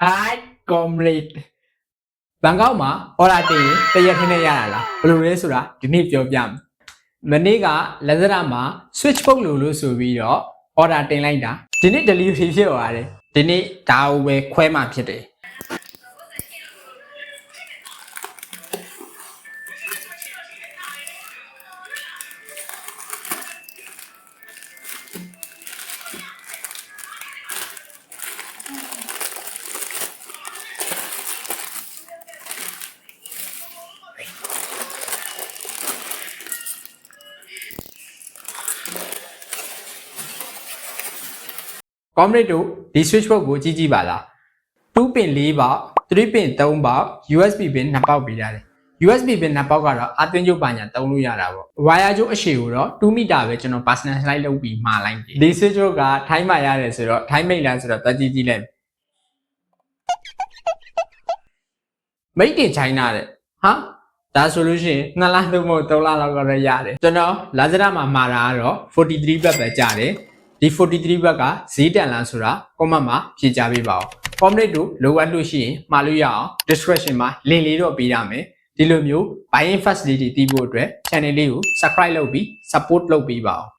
I comrade ဘန်ကောက်မှာ order တင်ရင်တရက်ထင်းနဲ့ရတာလားဘယ်လိုလဲဆိုတာဒီနေ့ပြောပြမယ်မနေ့ကလက်စရမှာ switch book လို့လို့ဆိုပြီးတော့ order တင်လိုက်တာဒီနေ့ delivery ဖြစ်သွားတယ်ဒီနေ့ဒါကိုပဲခွဲမှဖြစ်တယ် comrade တို့ဒီ switch box ကိုကြည့်ကြည့်ပါလား2 pin 4ပေါက်3 pin 3ပေါက် USB pin 2ပေါက်ပေးရတယ် USB pin 2ပေါက်ကတော့အသွင်းကျုပ်ပါညာသုံးလို့ရတာပေါ့ wire ကျုပ်အရှည်ကိုတော့2မီတာပဲကျွန်တော် personal slide လုပ်ပြီးမှာလိုက်တယ်ဒီ switch box ကထိုင်းမှာရတယ်ဆိုတော့ထိုင်းမိတ်လန်းဆိုတော့တွက်ကြည့်ကြည့်လိုက်မိတ်တင်ချိုင်းနာတဲ့ဟာဒါဆိုလို့ရှိရင်2လသုံးဖို့3လလောက်ကတော့ရတယ်ကျွန်တော် Lazada မှာမှာတာကတော့43ဘတ်ပဲကြတယ် ဒီ43ဘတ်ကဈေးတန်လားဆိုတာ comment မှာဖြေကြားပေးပါဦး comment တို့လိုအပ်လို့ရှိရင်မှာလို့ရအောင် description မှာ link လေးတော့ပေးရမယ်ဒီလိုမျိုး buying fast လေးတွေတီးဖို့အတွက် channel လေးကို subscribe လုပ်ပြီး support လုပ်ပေးပါဦး